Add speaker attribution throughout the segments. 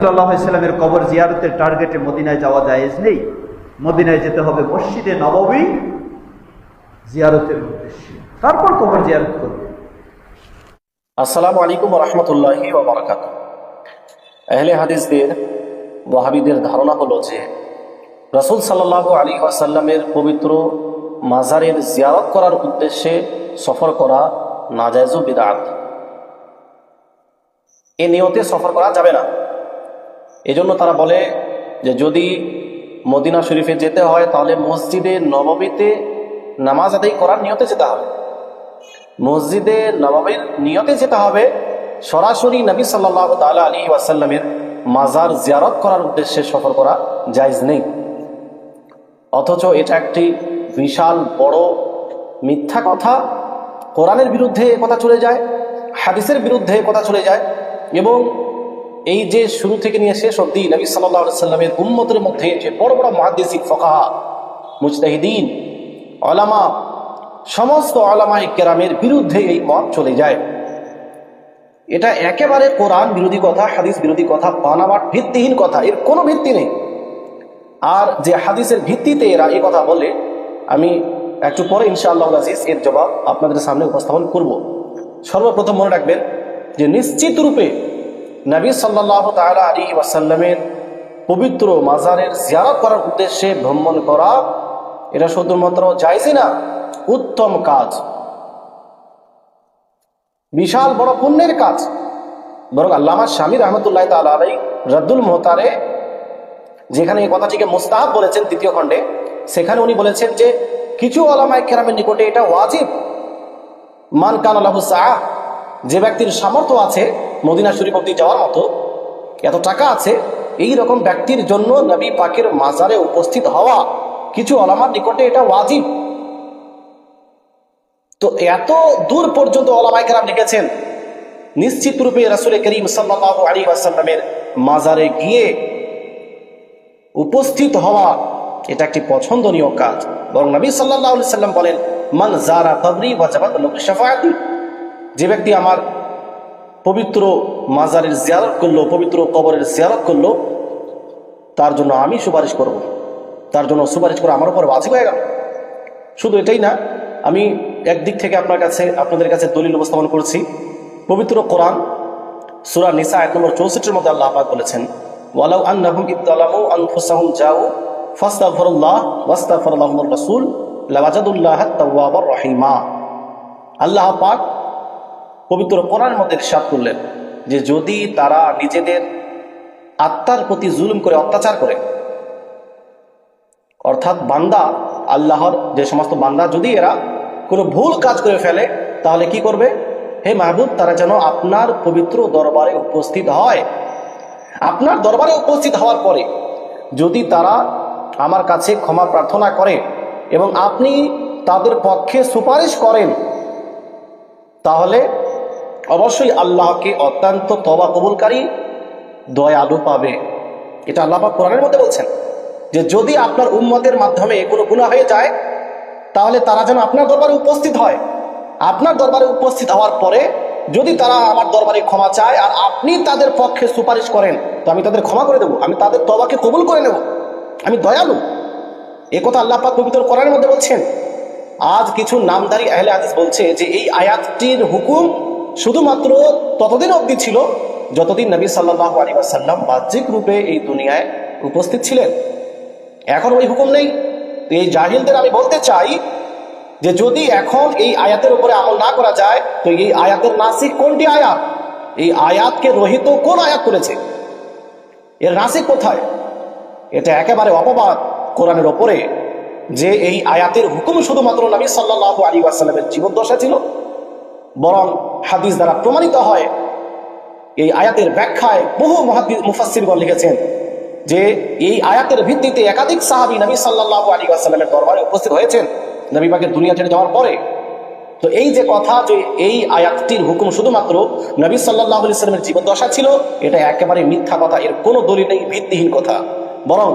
Speaker 1: সাল্লামের কবর জিয়ারতের টার্গেটে মদিনায় যাওয়া জায়েজ নেই। মদিনায় যেতে হবে মসজিদে নববী জিয়ারতের উদ্দেশ্যে। তারপর কবর জিয়ারত করবে।
Speaker 2: আসসালামু আলাইকুম রহমতুল্লাহি হাদিসদের, ওয়াহাবিদের ধারণা হলো যে, রসুল সাল্লাহ আলী পবিত্র মাজারের জিয়ারত করার উদ্দেশ্যে সফর করা নাজায়জ বিদাত এ নিয়তে সফর করা যাবে না। এজন্য তারা বলে যে যদি মদিনা শরীফে যেতে হয়, তাহলে মসজিদে নবমীতে নামাজ আদায় করার নিয়তে যেতে হবে। মসজিদে নবাবের নিয়তে যেতে হবে। সরাসরি নবী সাল্লাহ তালা আলী ওয়াসাল্লামের মাজার জিয়ারত করার উদ্দেশ্যে সফর করা জায়জ নেই। অথচ এটা একটি বিশাল, বড় মিথ্যা কথা। কোরআনের বিরুদ্ধে কথা চলে যায়, হাদিসের বিরুদ্ধে কথা চলে যায় এবং এই যে শুরু থেকে নিয়ে শেষ অব্দি নবী সাল্লাহ সাল্লামের উম্মতের মধ্যে যে বড় বড় মহাদেশিক ফকাহা, মুজতাহিদিন অলামা সমস্ত আলামাই কেরামের বিরুদ্ধে এই মত চলে যায়। এটা একেবারে কোরআন বিরোধী কথা, হাদিস বিরোধী কথা বানাবার ভিত্তিহীন কথা, এর কোনো ভিত্তি নেই। আর যে হাদিসের ভিত্তিতে এরা এই কথা বলে, আমি একটু পরে ইনশাআল্লাহ আজিজ এর জবাব আপনাদের সামনে উপস্থাপন করব। সর্বপ্রথম মনে রাখবেন যে নিশ্চিত রূপে নবী সাল্লাহ তালা আলী ওয়াসাল্লামের পবিত্র মাজারের জিয়ারত করার উদ্দেশ্যে ভ্রমণ করা, এটা শুধুমাত্র যাইছে না, উত্তম কাজ। বিশাল বড় পুণ্যের কাজ। বরং আল্লামা স্বামী রহমতুল্লাহ তালাই রদ্দুল মোহতারে, যেখানে এই কথাটিকে মোস্তাহাব বলেছেন তৃতীয় খণ্ডে, সেখানে উনি বলেছেন যে, কিছু আলামায় কেরামের নিকটে এটা ওয়াজিব। মান কান আল্লাহ সাহ যে ব্যক্তির সামর্থ্য আছে মদিনা শরীফ অব্দি যাওয়ার মতো, এত টাকা আছে, এই রকম ব্যক্তির জন্য নবী পাকের মাজারে উপস্থিত হওয়া কিছু আলামার নিকটে এটা ওয়াজিব। তো এত দূর পর্যন্ত ওলামাইকেরাম লিখেছেন, নিশ্চিত রূপে রাসুল করিম সাল্লাহ আলী আসাল্লামের মাজারে গিয়ে উপস্থিত হওয়া এটা একটি পছন্দনীয় কাজ। বরং নবী সাল্লাহ সাল্লাম বলেন, মান জারা কবরি ওয়াজাবাত লোক শাফায়াতি যে ব্যক্তি আমার পবিত্র মাজারের জিয়ারত করল, পবিত্র কবরের জিয়ারত করল, তার জন্য আমি সুপারিশ করব। তার জন্য সুপারিশ করা আমার উপর বাজিব হয়ে গেল। শুধু এটাই না, আমি একদিক থেকে আপনার কাছে, আপনাদের কাছে দলিল উপস্থাপন করছি। পবিত্র কোরআন, সুরা নিসা এক নম্বর চৌষট্টির মধ্যে আল্লাহ পাক বলেছেন, ওয়ালাউ তাওয়াবার রহিমা। আল্লাহ পাক পবিত্র কোরআনের মধ্যে ইরশাদ করলেন যে যদি তারা নিজেদের আত্মার প্রতি জুলুম করে, অত্যাচার করে, অর্থাৎ বান্দা, আল্লাহর যে সমস্ত বান্দা, যদি এরা কোনো ভুল কাজ করে ফেলে, তাহলে কি করবে? হে মাহবুব, তারা যেন আপনার পবিত্র দরবারে উপস্থিত হয়। আপনার দরবারে উপস্থিত হওয়ার পরে যদি তারা আমার কাছে ক্ষমা প্রার্থনা করে এবং আপনি তাদের পক্ষে সুপারিশ করেন, তাহলে অবশ্যই আল্লাহকে অত্যন্ত তবা কবুলকারী দয়ালু পাবে। এটা আল্লাহ কোরআনের মধ্যে বলছেন যে, যদি আপনার উম্মতের মাধ্যমে কোনো গুণা হয়ে যায়, তাহলে তারা যেন আপনার দরবারে উপস্থিত হয়। আপনার দরবারে উপস্থিত হওয়ার পরে যদি তারা আমার দরবারে ক্ষমা চায় আর আপনি তাদের পক্ষে সুপারিশ করেন, তো আমি তাদের ক্ষমা করে দেবো, আমি তাদের তবাকে কবুল করে নেব। আমি দয়ালু। এ কথা আল্লাহ পাক পবিত্র কোরআনের মধ্যে বলছেন। আজ কিছু নামদারি আহলে হাদিস বলছে যে, এই আয়াতটির হুকুম শুধুমাত্র ততদিন অবধি ছিল যতদিন নবী সাল্লাহ আলী সাল্লাম বাহ্যিক রূপে এই দুনিয়ায় উপস্থিত ছিলেন। এখন ওই হুকুম নেই। এই জাহিলদের আমি বলতে চাই যে যদি এখন এই আয়াতের উপরে আমল না করা যায়, তো এই আয়াতের নাসিক কোনটি আয়াত? এই আয়াতকে রহিত কোন আয়াত করেছে? এর নাসিক কোথায়? এটা একেবারে অপবাদ কোরআনের ওপরে যে এই আয়াতের হুকুম শুধুমাত্র নবী সাল্লাহ আলী আসাল্লামের জীবদ্দশা ছিল। বরং হাদিস দ্বারা প্রমাণিত হয়। এই আয়াতের ব্যাখ্যায় বহু মুফাসিরগণ লিখেছেন যে, এই আয়াতের ভিত্তিতে একাধিক সাহাবি নবী সাল্লাহ আলী আসাল্লামের দরবারে উপস্থিত হয়েছেন। নবী পাকের দুনিয়া ছেড়ে যাওয়ার পরে। তো এই যে কথা যে এই আয়াতটির হুকুম শুধুমাত্র নবী সাল্লাহ আলি সাল্লামের জীবন দশা ছিল, এটা একেবারে মিথ্যা কথা, এর কোনো দলিল নেই, ভিত্তিহীন কথা। বরং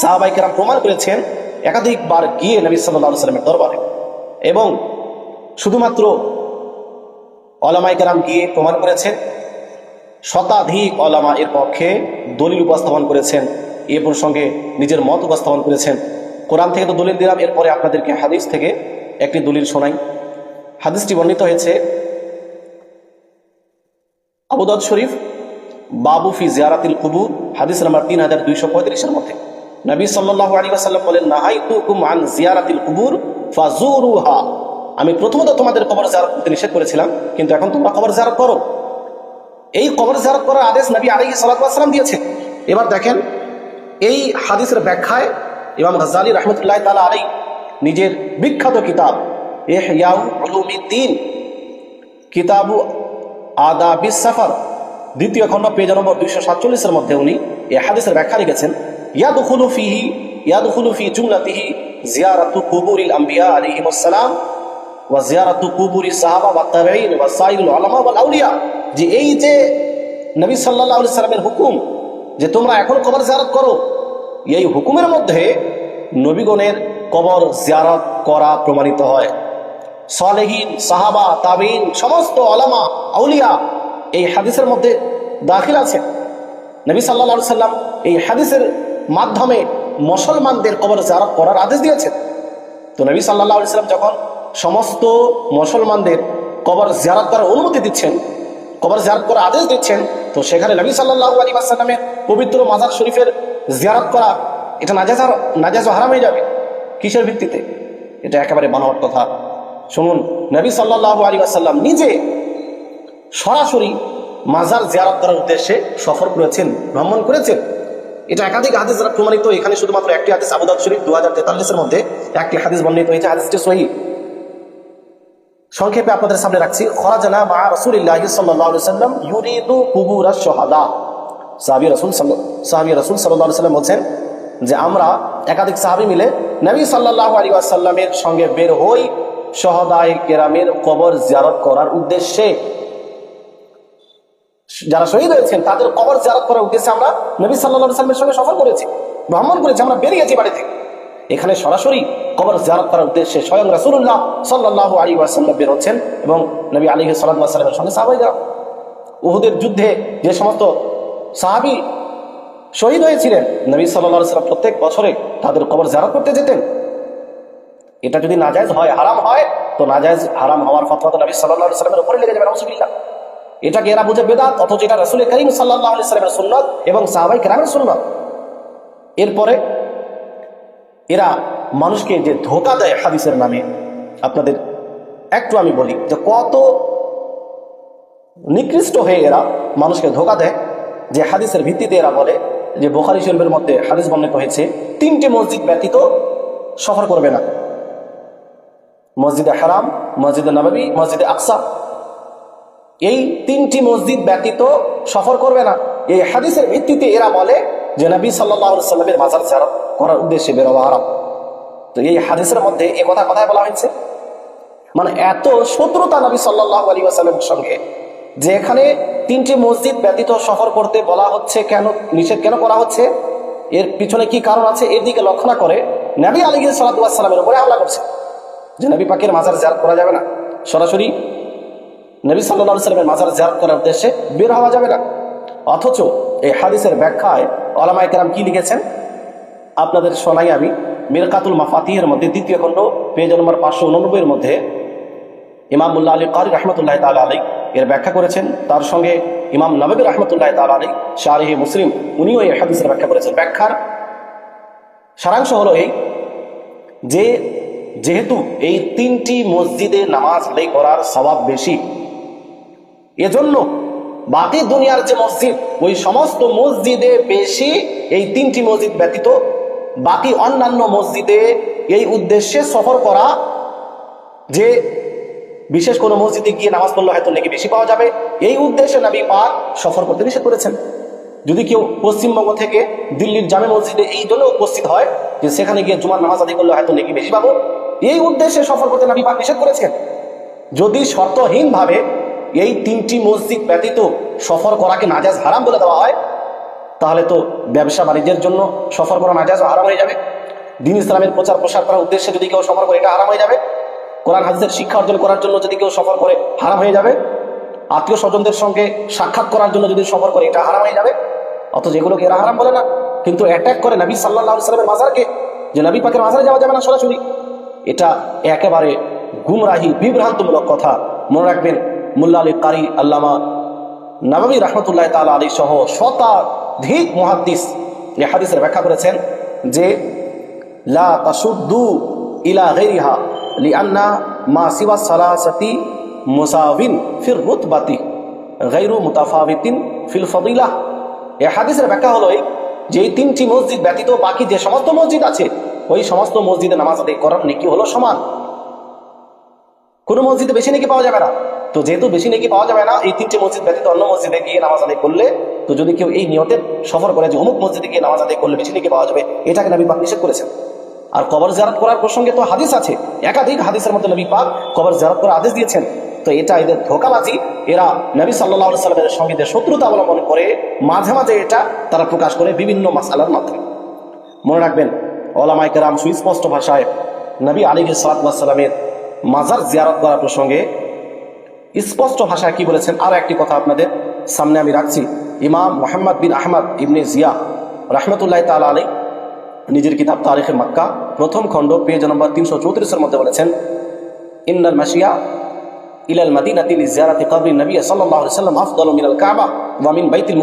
Speaker 2: সাহাবাই কেরাম প্রমাণ করেছেন একাধিকবার গিয়ে নবী সাল্লাহ সাল্লামের দরবারে। এবং শুধুমাত্র অলামাই কেরাম গিয়ে প্রমাণ করেছেন? শতাধিক অলামা এর পক্ষে দলিল উপস্থাপন করেছেন, এ প্রসঙ্গে নিজের মত উপস্থাপন করেছেন। কোরআন থেকে তো দলিল দিলাম, এরপরে আপনাদেরকে হাদিস থেকে একটি দলিল শোনাই। হাদিসটি বর্ণিত হয়েছে আবুদাদ শরীফ, বাবু ফি জিয়ারাতিল কুবুর, হাদিস নাম্বার তিন হাজার দুইশো পঁয়ত্রিশের মধ্যে। নবী সাল্লাহ আলী আসাল্লাম বলেন নাহাই তুকুম আন জিয়ারাতিল কুবুর ফাজুরুহা আমি প্রথমত তোমাদের কবর জিয়ারত করতে নিষেধ করেছিলাম, কিন্তু এখন তোমরা কবর জিয়ারত করো। এই কবর জিয়ারত করার আদেশ নবী আলী সাল্লাম দিয়েছে। এবার দেখেন, এই হাদিসের ব্যাখ্যায় ইমাম গজালি রহমতুল্লাহ তালা আলী নিজের বিখ্যাত কিতাব এহয়াউ উলুমিদ্দিন, কিতাবু আদাবিস সাফার, দ্বিতীয় খণ্ড, পেজ নম্বর দুইশো সাতচল্লিশের মধ্যে উনি এ হাদিসের ব্যাখ্যা লিখেছেন, ইয়াদুখুলু ফিহি, ইয়াদুখুলু ফি জুমলাতিহি জিয়ারাতু কুবুরিল আম্বিয়া আলাইহিমুস সালাম ওয়া জিয়ারাতু কুবুরি সাহাবা ওয়া তাবিঈন ওয়া সাইরুল উলামা যে এই যে নবী সাল্লাল্লাহু আলাইহি সাল্লামের হুকুম, যে তোমরা এখন কবর জিয়ারত করো, এই হুকুমের মধ্যে নবীগণের কবর জিয়ারত করা প্রমাণিত হয়। সালেহীন, সাহাবা তাবিন সমস্ত আলামা আউলিয়া এই হাদিসের মধ্যে দাখিল আছে। নবী সাল্লা সাল্লাম এই হাদিসের মাধ্যমে মুসলমানদের কবর জারাত করার আদেশ দিয়েছেন। তো নবী সাল্লাহ সাল্লাম যখন সমস্ত মুসলমানদের কবর জিয়ারত করার অনুমতি দিচ্ছেন, কবর জিয়ারত করার আদেশ দিচ্ছেন। তো সেখানে নবী সাল্লাহ আলী আসাল্লামের পবিত্র মাজার শরীফের জিয়ারত করা, এটা নাজাজ নাজাজ হারাম হয়ে যাবে। কিসের ভিত্তিতে? এটা একেবারে বানোয়ার কথা। শুনুন, নবী সাল্লাহ আলী আসাল্লাম নিজে সরাসরি মাজার জিয়ারত করার উদ্দেশ্যে সফর করেছেন, ভ্রমণ করেছেন। এটা একাধিক হাদিস প্রমাণিত, এখানে শুধুমাত্র একটি হাদিস আবুদাউদ শরীফ দু হাজার তেতাল্লিশের মধ্যে একটি হাদিস বর্ণিত হয়েছে, হাদিসটি সহি। সংক্ষেপে আপনাদের সামনে রাখছি, খরাজানা মা রসুলিল্লাহ সাল্লাম সাহাবি রসুল সাল্লাহ সাল্লাম বলছেন যে আমরা একাধিক সাহাবি মিলে নবী সাল্লাহ আলী আসাল্লামের সঙ্গে বের হই সহদায় কেরামের কবর জিয়ারত করার উদ্দেশ্যে। যারা শহীদ হয়েছেন, তাদের কবর জিয়ারত করার উদ্দেশ্যে আমরা নবী সাল্লাহ সাল্লামের সঙ্গে সফর করেছি, ভ্রমণ করেছি, আমরা বেরিয়েছি বাড়ি থেকে। এখানে সরাসরি কবর জিয়ারত করার উদ্দেশ্যে স্বয়ং রাসুল্লাহ সাল্লাহ আলী ওয়াসাল্লাম বেরোচ্ছেন এবং নবী আলী সাল্লামের সঙ্গে সাহাবাইরা উহুদের যুদ্ধে যে সমস্ত সাহাবি শহীদ হয়েছিলেন, নবী সাল্লাহ সাল্লাম প্রত্যেক বছরে তাদের কবর জিয়ারত করতে যেতেন। এটা যদি নাজায়জ হয়, হারাম হয়, তো নাজায়জ হারাম হওয়ার ফতোয়া তো নবী সাল্লাহ সাল্লামের উপরে লেগে যাবে রসুলিল্লাহ এটাকে এরা বুঝে বেদাত? অথচ এটা রসুল করিম সাল্লাহ সাল্লামের সুন্নত এবং সাহাবাই কেরামের সুন্নত। এরপরে এরা মানুষকে যে ধোকা দেয় হাদিসের নামে, আপনাদের একটু আমি বলি যে কত নিকৃষ্ট হয়ে এরা মানুষকে ধোকা দেয়, যে হাদিসের ভিত্তিতে এরা বলে যে বোখারি শরীফের মধ্যে হাদিস বর্ণিত হয়েছে, তিনটি মসজিদ ব্যতীত সফর করবে না। মসজিদে হারাম, মসজিদে নবাবী, মসজিদে আকসা। এই তিনটি মসজিদ ব্যতীত সফর করবে না। এই হাদিসের ভিত্তিতে এরা বলে যে নবী সাল্লামের মাজার জারত করার উদ্দেশ্যে বেরোবা হারাম তো এই হাদিসের মধ্যে এ কথা কথায় বলা হয়েছে? মানে এত শত্রুতা নবী সাল্লাহ আলী আসাল্লামের সঙ্গে, যে এখানে তিনটি মসজিদ ব্যতীত সফর করতে বলা হচ্ছে কেন, নিষেধ কেন করা হচ্ছে? এর পিছনে কি কারণ আছে? এর দিকে লক্ষ্য না করে নবী আলী সাল্লাহামের উপরে হামলা করছে। যে নবী পাকের মাজার জারত করা যাবে না। সরাসরি নবী সাল্লাহ সাল্লামের মাজার জিয়ারত করার উদ্দেশ্যে বের হওয়া যাবে না। অথচ এই হাদিসের ব্যাখ্যায় ওলামাই কেরাম কি লিখেছেন? আপনাদের শোনাই আমি মিরকাতুল মাফাতিহের মধ্যে দ্বিতীয় খণ্ড, পেজ নম্বর পাঁচশো উননব্বইয়ের মধ্যে ইমামুল্লাহ আলী কারি রহমতুল্লাহ তালা আলী এর ব্যাখ্যা করেছেন। তার সঙ্গে ইমাম নবী রহমতুল্লাহ তালা আলী শাহরিহি মুসলিম উনিও এই হাদিসের ব্যাখ্যা করেছেন। ব্যাখ্যার সারাংশ হলো এই যে যেহেতু এই তিনটি মসজিদে নামাজ আদায় করার স্বভাব বেশি, এজন্য বাকি দুনিয়ার যে মসজিদ, ওই সমস্ত মসজিদে বেশি এই তিনটি মসজিদ ব্যতীত বাকি অন্যান্য মসজিদে এই উদ্দেশ্যে সফর করা যে বিশেষ কোনো মসজিদে গিয়ে নামাজ পড়লে হয়তো নাকি বেশি পাওয়া যাবে, এই উদ্দেশ্যে নাবি পাক সফর করতে নিষেধ করেছেন। যদি কেউ পশ্চিমবঙ্গ থেকে দিল্লির জামে মসজিদে এই জন্য উপস্থিত হয় যে সেখানে গিয়ে জুমার নামাজ আদি করলে হয়তো নাকি বেশি পাবো, এই উদ্দেশ্যে সফর করতে নাবি পাক নিষেধ করেছেন। যদি শর্তহীনভাবে এই তিনটি মসজিদ ব্যতীত সফর করাকে নাজাজ হারাম বলে দেওয়া হয়, তাহলে তো ব্যবসা বাণিজ্যের জন্য সফর করা নাজাজ হারাম হয়ে যাবে। দিন ইসলামের প্রচার প্রসার করার উদ্দেশ্যে যদি কেউ সফর করে, এটা হারাম হয়ে যাবে। কোরআন হাদিসের শিক্ষা অর্জন করার জন্য যদি কেউ সফর করে, হারাম হয়ে যাবে। আত্মীয় স্বজনদের সঙ্গে সাক্ষাৎ করার জন্য যদি সফর করে, এটা হারাম হয়ে যাবে। অত যেগুলোকে এরা হারাম বলে না। কিন্তু অ্যাটাক করে নবী সাল্লাহ সাল্লামের মাজারকে, যে নবী পাকের মাজারে যাওয়া যাবে না সরাসরি। এটা একেবারে গুমরাহি, বিভ্রান্তমূলক কথা। মনে রাখবেন মুল্লা আলী কারি আল্লামা নবমী রহমতুল্লাহ তালা আলী সহ শতাধিক মহাদ্দিস এ হাদিসের ব্যাখ্যা করেছেন যে, লা তাসুদ্দু মা ফির এ হাদিসের ব্যাখ্যা হলো যে তিনটি মসজিদ ব্যতীত বাকি যে সমস্ত মসজিদ আছে, ওই সমস্ত মসজিদে নামাজ হলো সমান। কোনো মসজিদে বেশি নাকি পাওয়া যাবে না। তো যেহেতু বেশি নাকি পাওয়া যাবে না, এই তিনটে মসজিদ ব্যতীত অন্য মসজিদে গিয়ে নামাজ আদায় করলে, তো যদি কেউ এই নিয়তে সফর করে যে অমুক মসজিদে গিয়ে নামাজ আদায় করলে বেশি নাকি পাওয়া যাবে, এটাকে নবী পাক নিষেধ করেছেন। আর কবর জারাত করার প্রসঙ্গে তো হাদিস আছে, একাধিক হাদিসের মধ্যে নবী পাক কবর জারাত করার আদেশ দিয়েছেন। তো এটা এদের ধোকাবাজি, এরা নবী সাল্লাহ সাল্লামের সঙ্গে যে শত্রুতা অবলম্বন করে, মাঝে মাঝে এটা তারা প্রকাশ করে বিভিন্ন মাসালার মাধ্যমে। মনে রাখবেন ওলামাই কেরাম সুস্পষ্ট ভাষায় নবী আলী সালামের মাজার জিয়ারত করার প্রসঙ্গে স্পষ্ট ভাষায় কি বলেছেন? আর একটি কথা আপনাদের সামনে আমি রাখছি। ইমাম মোহাম্মদ বিন আহমদ ইবনে জিয়া রহমতুল্লাহ তাল আলী নিজের কিতাব তারিখে মক্কা, প্রথম খণ্ড, পেজ নম্বর তিনশো চৌত্রিশের মধ্যে বলেছেন, ইন্নাল মাসিয়া ইলাল মাদিনাতি লিজিয়ারাতি কবরি নবী সাল্লাল্লাহু আলাইহি সাল্লাম আফদালু মিনাল কাবা ওয়া মিন বাইতুল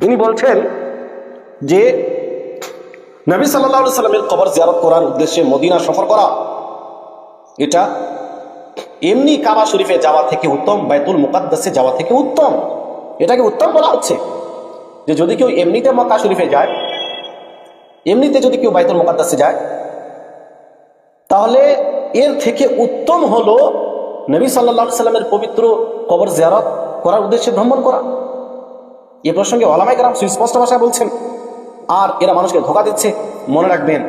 Speaker 2: তিনি বলছেন যে, নবী সাল্লাল্লাহু আলাইহি সাল্লামের কবর জিয়ারত করার উদ্দেশ্যে মদিনা সফর করা, এটা এমনি কাবা শরীফে যাওয়া থেকে উত্তম, বাইতুল মুকাদ্দাসে যাওয়া থেকে উত্তম। এটাকে উত্তম বলা হচ্ছে। যে যদি কেউ এমনিতে মক্কা শরীফে যায়, এমনিতে যদি কেউ বাইতুল মুকাদ্দাসে যায়, তাহলে এর থেকে উত্তম হলো নবী সাল্লাহ সাল্লামের পবিত্র কবর জিয়ারত করার উদ্দেশ্যে ভ্রমণ করা। এ প্রসঙ্গে ওলামাই সুস্পষ্ট ভাষায় বলছেন, আর এরা মানুষকে ধোকা দিচ্ছে। মনে রাখবেন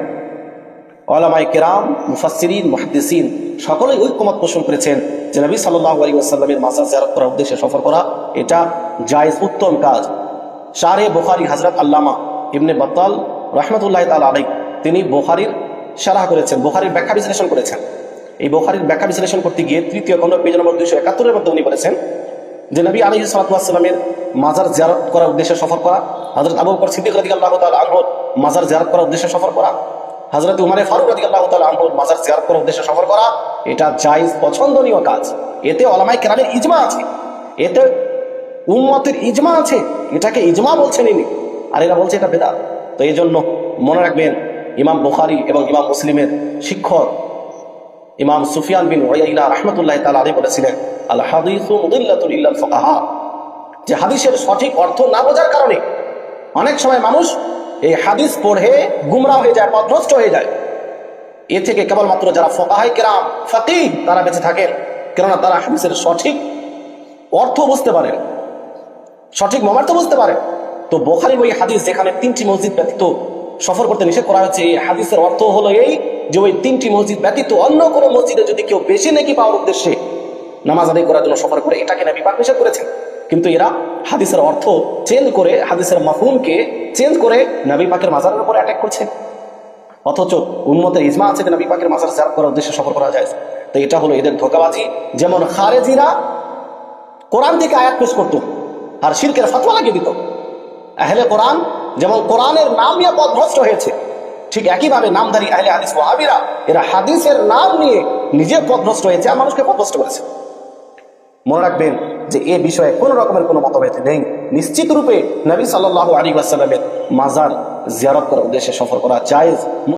Speaker 2: ওলামাই কেরাম মুফাসিরিন মুহাদ্দিসিন সকলেই ঐক্যমত পোষণ করেছেন যে নবী সাল্লাহ আলী আসাল্লামের মাজার জিয়ারত করার উদ্দেশ্যে সফর করা এটা জায়েজ উত্তম কাজ। শারে বোখারি হজরত আল্লামা ইবনে বত্তাল রহমতুল্লাহ তাল আলাই তিনি বোখারির সারাহ করেছেন, বোখারির ব্যাখ্যা বিশ্লেষণ করেছেন। এই বোখারির ব্যাখ্যা বিশ্লেষণ করতে গিয়ে তৃতীয় খণ্ড পেজ নম্বর দুইশো একাত্তরের মধ্যে উনি বলেছেন যে নবী আলী সালাতামের মাজার জিয়ারত করার উদ্দেশ্যে সফর করা হজরত আবু বকর সিদ্দিক রাদিক আল্লাহ তাল আনহর মাজার জিয়ারত করার উদ্দেশ্যে সফর করা হজরত উমারে ফারুক আল্লাহ তাল আনহর মাজার জিয়ারত করার উদ্দেশ্যে সফর করা, এটা জাইজ পছন্দনীয় কাজ। এতে ওলামাই কেরামের ইজমা আছে। এতে উম্মতের ইজমা আছে। এটাকে ইজমা বলছেন ইনি। আর এরা বলছে এটা বেদা তো এই জন্য মনে রাখবেন, ইমাম বুখারি এবং ইমাম মুসলিমের শিক্ষক ইমাম সুফিয়ান বিন ওয়াইলা রহমতুল্লাহ তাল আলী বলেছিলেন, আল হাদিসু যে হাদিসের সঠিক অর্থ না বোঝার কারণে অনেক সময় মানুষ এই হাদিস পড়ে গুমরা হয়ে যায় পথভ্রষ্ট হয়ে যায়। এ থেকে কেবলমাত্র যারা ফকাহাই কেরাম ফাকি তারা বেঁচে থাকেন। কেননা তারা হাদিসের সঠিক অর্থ বুঝতে পারেন। সঠিক মমার্থ বুঝতে পারেন। তো বোখারি ওই হাদিস যেখানে তিনটি মসজিদ ব্যতীত সফর করতে নিষেধ করা হয়েছে, এই হাদিসের অর্থ হলো এই যে ওই তিনটি মসজিদ ব্যতীত অন্য কোনো মসজিদে যদি কেউ বেশি নাকি পাওয়ার উদ্দেশ্যে নামাজ আদায় করার জন্য সফর করে, এটাকে নাবি পাক নিষেধ করেছেন। কিন্তু এরা হাদিসের অর্থ চেঞ্জ করে, হাদিসের মাহুমকে চেঞ্জ করে নবী পাকের মাজারের উপর অ্যাটাক করছে। অথচ উন্মতের ইজমা আছে যে নবী পাকের মাজার জার করার উদ্দেশ্যে সফর করা যায়। তো এটা হলো এদের ধোকাবাজি। যেমন খারেজিরা কোরআন থেকে আয়াত পেশ করতো, আর শিরকের ফতোয়া লাগিয়ে দিত। আহলে কোরআন, যেমন কোরআনের নাম নিয়ে পথভ্রষ্ট হয়েছে, ঠিক একইভাবে নামধারী আহলে হাদিস ওয়াহাবিরা এরা হাদিসের নাম নিয়ে নিজে পথভ্রষ্ট হয়েছে আর মানুষকে পথভ্রষ্ট করেছে। মনে রাখবেন যে এ বিষয়ে কোনো রকমের কোনো মতভেদ নেই। নিশ্চিত রূপে নবী সাল্লাহ আলী ওয়াসাল্লামের মাজার জিয়ারত করার উদ্দেশ্যে সফর করা জায়েজ।